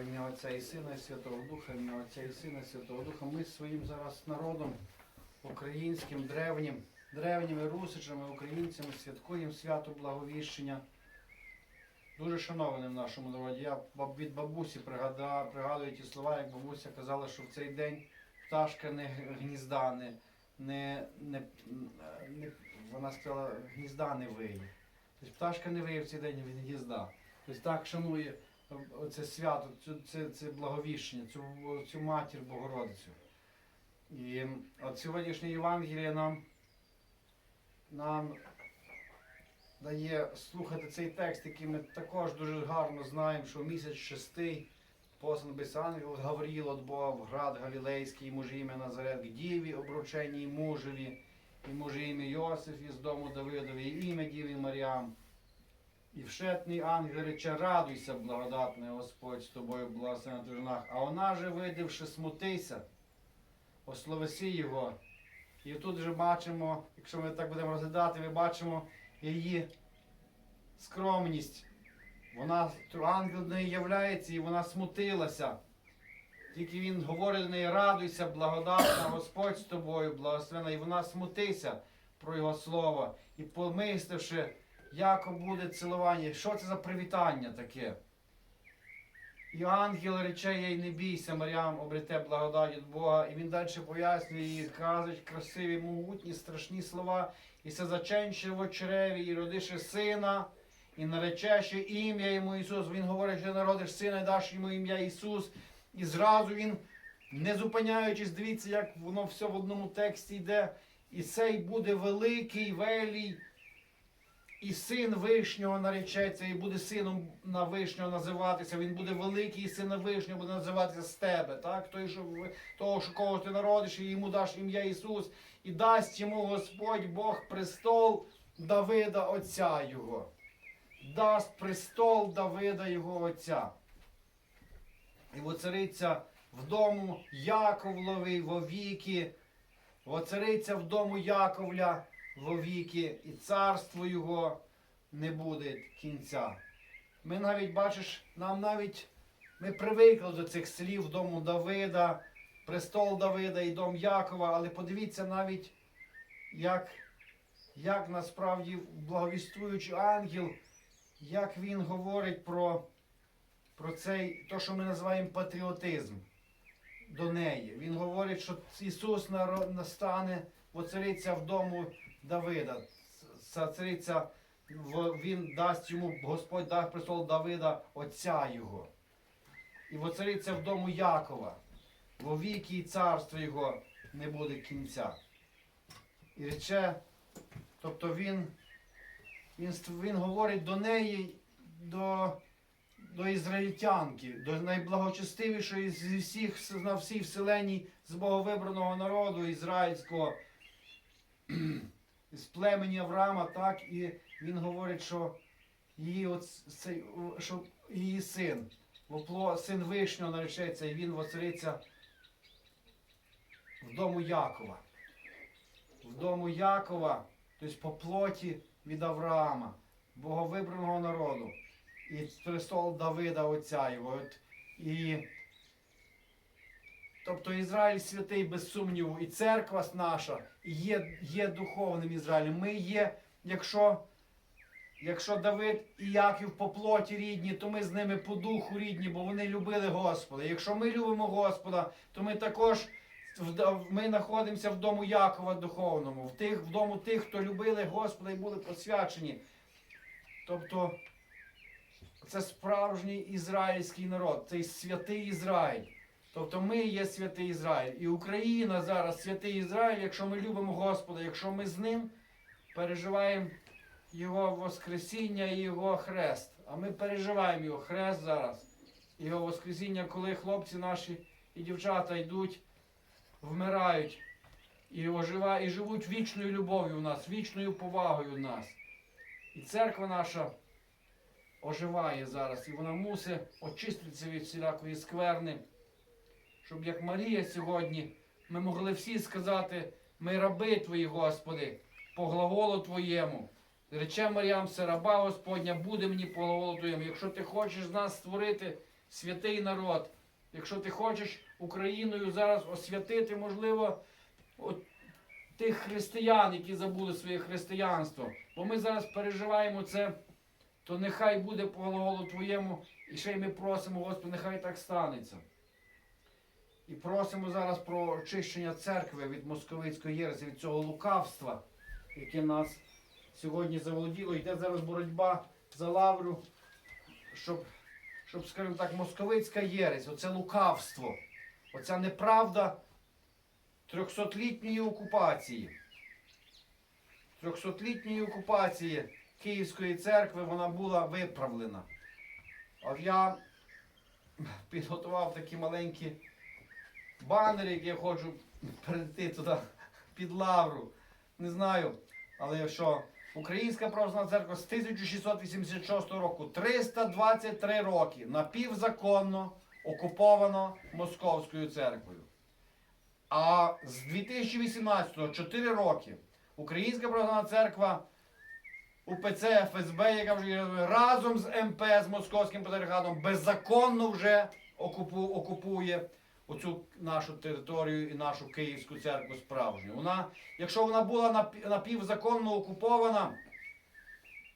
Ім'я Отця і Сина, і Святого Духа, ім'я Отця і Сина, і Святого Духа. Ми своїм зараз народом, українським, древнім, древніми русичами, українцями святкуємо свято Благовіщення. Дуже шанований в нашому народі. Я від бабусі пригадаю, пригадую ті слова, як бабуся казала, що в цей день пташка не гнізда, не, не, не, не вона сказала, гнізда не виє. Тобто пташка не виє в цей день від гнізда. Тобто так шанує це свято, це, це благовіщення, цю, цю матір Богородицю. І от сьогоднішнє Євангеліє нам, нам дає слухати цей текст, який ми також дуже гарно знаємо, що місяць шестий послан без ангел Гавріл от Бога в град Галілейський, мужі ім'я Назарет Діві, обрученій мужеві, і мужі ім'я Йосиф із дому Давидові, і ім'я Діві Маріам. І вшетний ангел рече, радуйся, благодатний Господь з тобою, благословена в жінах. А вона же, видивши, смутися, ословеси його. І тут вже бачимо, якщо ми так будемо розглядати, ми бачимо її скромність. Вона, ангел неї являється і вона смутилася. Тільки він говорить до неї, радуйся, благодатна Господь з тобою, благословена, і вона смутися про його слово. І помисливши, як буде цілування, що це за привітання таке? І ангел рече їй, не бійся, Маріам, обрете благодать від Бога. І він далі пояснює їй, казують красиві, могутні, страшні слова. І все заченче в очереві, і родише сина, і наречеше ім'я йому Ісус. Він говорить, що народиш сина і даш йому ім'я Ісус. І зразу він, не зупиняючись, дивіться, як воно все в одному тексті йде. І цей буде великий, велій. І син Вишнього наречеться, і буде сином на Вишнього називатися. Він буде великий, і сина Вишнього буде називатися з тебе. Так? Той, що, того, що кого ти народиш, і йому даш ім'я Ісус, і дасть йому Господь Бог престол Давида Отця Його. Дасть престол Давида Його Отця. І воцариться в дому Яковловий вовіки, воцариться в дому Яковля вовіки, і царство його не буде кінця. Ми навіть, бачиш, нам навіть ми привикли до цих слів дому Давида, престол Давида і дом Якова, але подивіться навіть, як, як насправді благовістуючий ангел, як він говорить про, про цей, то, що ми називаємо патріотизм до неї. Він говорить, що Ісус настане, воцариться в дому Давида. Цариця, він дасть йому, Господь дасть престол Давида, отця його. І воцариться в дому Якова. Во віки і царство його не буде кінця. І рече, тобто він, він, він говорить до неї, до, до ізраїльтянки, до найблагочестивішої зі всіх на всій вселенні з боговибраного народу ізраїльського з племені Авраама, так, і він говорить, що її, от, що її син, вопло, син Вишнього наречеться, і він воцариться в дому Якова. В дому Якова, тобто по плоті від Авраама, боговибраного народу, і престол Давида Отця його. От, і Тобто Ізраїль святий без сумніву, і церква наша є, є духовним Ізраїлем. Ми є, якщо, якщо Давид і Яків по плоті рідні, то ми з ними по духу рідні, бо вони любили Господа. Якщо ми любимо Господа, то ми також ми знаходимося в дому Якова духовному, в, тих, в дому тих, хто любили Господа і були посвячені. Тобто це справжній ізраїльський народ, цей святий Ізраїль. Тобто ми є святий Ізраїль. І Україна зараз святий Ізраїль, якщо ми любимо Господа, якщо ми з ним переживаємо Його Воскресіння і Його хрест. А ми переживаємо Його хрест зараз. Його Воскресіння, коли хлопці наші і дівчата йдуть, вмирають і, ожива, і живуть вічною любов'ю у нас, вічною повагою у нас. І церква наша оживає зараз, і вона мусить очиститися від всілякої скверни щоб як Марія сьогодні ми могли всі сказати, ми раби Твої, Господи, по глаголу Твоєму. Рече Маріам, все раба Господня, буде мені по глаголу Твоєму. Якщо ти хочеш з нас створити святий народ. Якщо ти хочеш Україною зараз освятити, можливо, тих християн, які забули своє християнство. Бо ми зараз переживаємо це, то нехай буде по глаголу Твоєму, і ще й ми просимо, Господи, нехай так станеться. І просимо зараз про очищення церкви від московицької єресі, від цього лукавства, яке нас сьогодні заволоділо. Йде зараз боротьба за лавру, щоб, щоб скажімо так, московицька єресь, оце лукавство, оця неправда трьохсотлітньої окупації. Трьохсотлітньої окупації Київської церкви вона була виправлена. От я підготував такі маленькі банери, які я хочу перейти туди під лавру. Не знаю, але що Українська православна церква з 1686 року 323 роки напівзаконно окуповано Московською церквою. А з 2018-го 4 роки Українська православна церква УПЦ ФСБ, яка вже разом з МП, з Московським патріархатом, беззаконно вже окупу, окупує оцю нашу територію і нашу Київську церкву справжню. Вона, якщо вона була напівзаконно окупована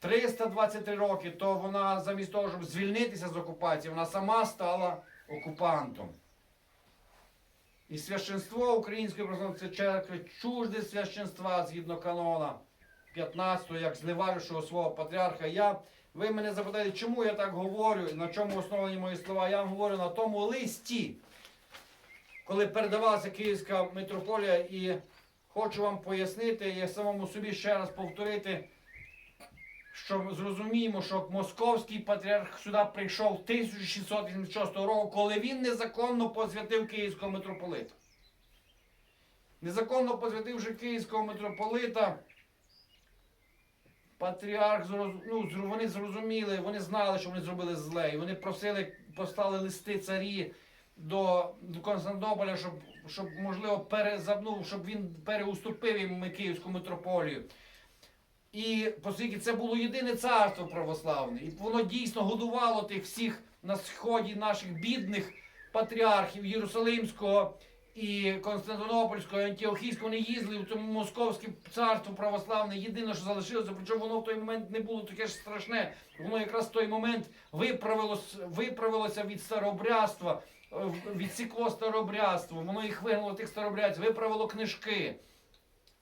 323 роки, то вона замість того, щоб звільнитися з окупації, вона сама стала окупантом. І священство Української православної церкви чужде священства згідно канона 15-го, як зневажившого свого патріарха. Я, ви мене запитаєте, чому я так говорю, на чому основані мої слова? Я вам говорю на тому листі, коли передавалася Київська митрополія, і хочу вам пояснити, і самому собі ще раз повторити, що зрозуміємо, що московський патріарх сюди прийшов 1686 року, коли він незаконно посвятив Київського митрополита. Незаконно посвятивши Київського митрополита, патріарх ну, вони зрозуміли, вони знали, що вони зробили зле. І вони просили, послали листи царі до, Константинополя, щоб, щоб можливо перезабнув, щоб він переуступив їм Київську митрополію. І оскільки це було єдине царство православне, і воно дійсно годувало тих всіх на сході наших бідних патріархів Єрусалимського і Константинопольського, і Антіохійського, вони їздили в цьому московське царство православне, єдине, що залишилося, причому воно в той момент не було таке ж страшне. Воно якраз в той момент виправилось, виправилося від старобрядства, відсікло старобрядство, воно їх вигнало тих старобрядців, виправило книжки.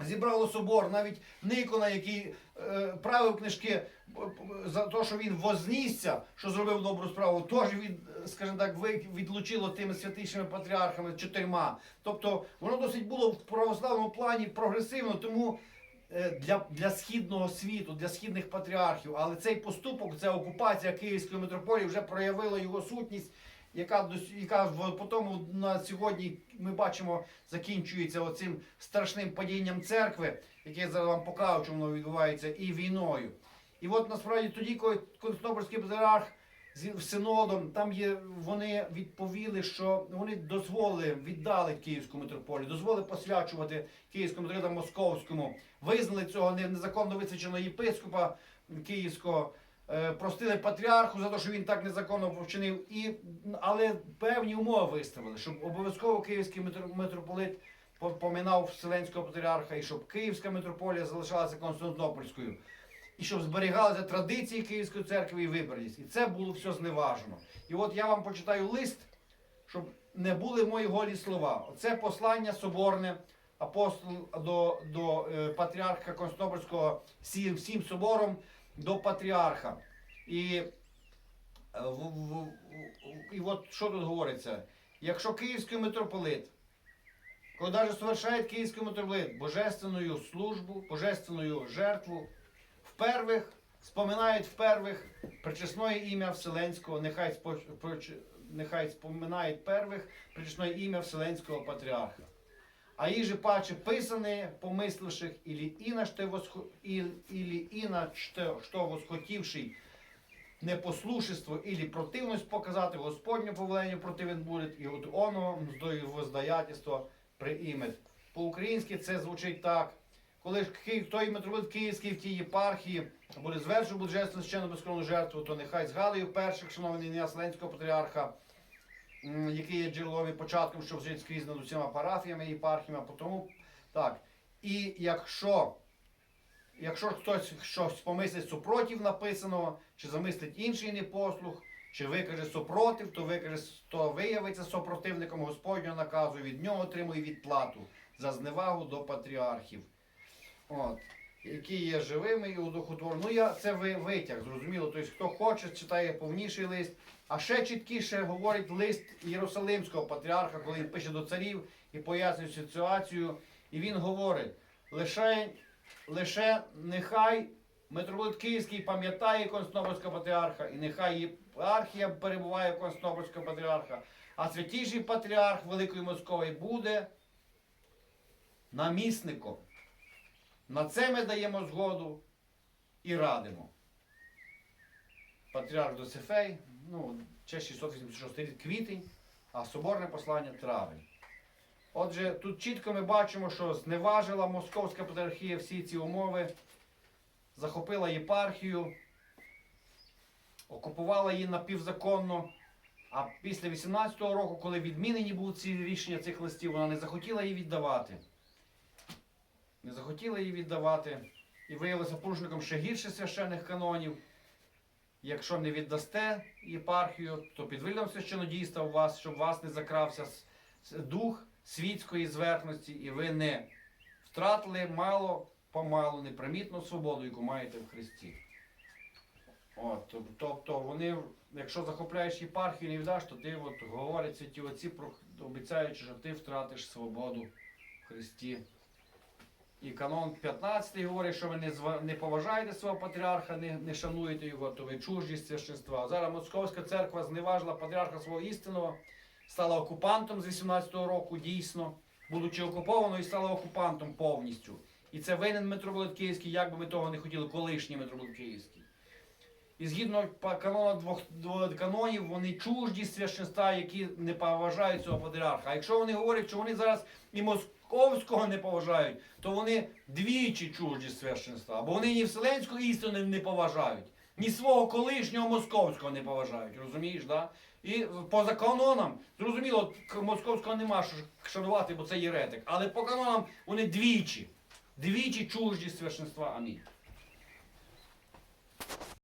Зібрало собор, навіть Никона, який е, правив книжки б- за те, що він вознісся, що зробив добру справу, теж від, е, скажімо так, відлучило тими святішими патріархами чотирма. Тобто воно досить було в православному плані прогресивно, тому е, для, для східного світу, для східних патріархів. Але цей поступок, ця окупація Київської митрополії вже проявила його сутність яка, яка в- по тому на сьогодні ми бачимо закінчується оцим страшним падінням церкви, яке я зараз вам покажу, чому воно відбувається, і війною. І от насправді тоді, коли Константинопольський патріарх з синодом, там є, вони відповіли, що вони дозволили, віддали Київську митрополію, дозволили посвячувати Київському митрополиту Московському, визнали цього незаконно висвяченого єпископа Київського. Е, простили патріарху за те, що він так незаконно вчинив, і, але певні умови виставили, щоб обов'язково київський митрополит поминав Вселенського патріарха, і щоб Київська митрополія залишалася Константинопольською, і щоб зберігалися традиції Київської церкви і виборність. І це було все зневажено. І от я вам почитаю лист, щоб не були мої голі слова. Це послання соборне апостол до, до е, патріарха Константинопольського всім собором до патріарха. І, е, і от що тут говориться? Якщо київський митрополит, коли навіть совершає київський митрополит божественную службу, божественную жертву, впервих споминають впервих причесное ім'я Вселенського, нехай, нехай споминають первих причесное ім'я Вселенського патріарха. А иже паче писаны, помысливших, или иначе, восхо... или, иначе, восхотівший непослушество или противність показати Господню повеленню противен буде, і от оно мздою воздаятельство приймет. По-українськи це звучить так. коли ж Ки- той митрополит Київський в тій єпархії буде звершив божественну священну безкровну жертву, то нехай згадує перших, шановний ім'я Вселенського патріарха, який є джерелом і початком, що вже скрізь над усіма парафіями єпархіями. Тому так. І якщо, якщо хтось щось помислить супротив написаного, чи замислить інший непослух, чи викаже супротив, то викаже, то виявиться супротивником Господнього наказу, від нього отримує відплату за зневагу до патріархів. От. Які є живими і удохотворними. Ну, я це ви- витяг, зрозуміло. Тобто, хто хоче, читає повніший лист. А ще чіткіше говорить лист Єрусалимського патріарха, коли він пише до царів і пояснює ситуацію. І він говорить: лише, лише нехай митрополит Київський пам'ятає Константинопольського патріарха, і нехай єпархія перебуває в Константинопольського патріарха, а святіший патріарх Великої Московії буде намісником. На це ми даємо згоду і радимо. Патріарх Досифей, ну, ще 686 рік квітень, а соборне послання травень. Отже, тут чітко ми бачимо, що зневажила Московська патріархія всі ці умови, захопила єпархію, окупувала її напівзаконно. А після 18-го року, коли відмінені були ці рішення цих листів, вона не захотіла її віддавати. Не захотіла її віддавати і виявилася порушником ще гірше священних канонів. Якщо не віддасте єпархію, то під виглядом священодійства у вас, щоб у вас не закрався дух світської зверхності, і ви не втратили мало помалу непримітну свободу, яку маєте в Христі. От, тобто вони, якщо захопляєш єпархію не віддаш, то ти от говорять святі отці, обіцяючи, що ти втратиш свободу в Христі. І канон 15 говорить, що ви не, не поважаєте свого патріарха, не, не шануєте його, то ви чужі священства. Зараз Московська церква зневажила патріарха свого істинного, стала окупантом з 18-го року, дійсно, будучи окупованою, стала окупантом повністю. І це винен митрополит Київський, як би ми того не хотіли, колишній митрополит Київський. І згідно канону двох канонів, вони чужді священства, які не поважають цього патріарха. А якщо вони говорять, що вони зараз і московського не поважають, то вони двічі чужді священства. Бо вони ні вселенську істину не поважають, ні свого колишнього московського не поважають. Розумієш, да? І поза канонам, зрозуміло, московського нема що шанувати, бо це єретик. Але по канонам вони двічі, двічі чужді священства. Амінь.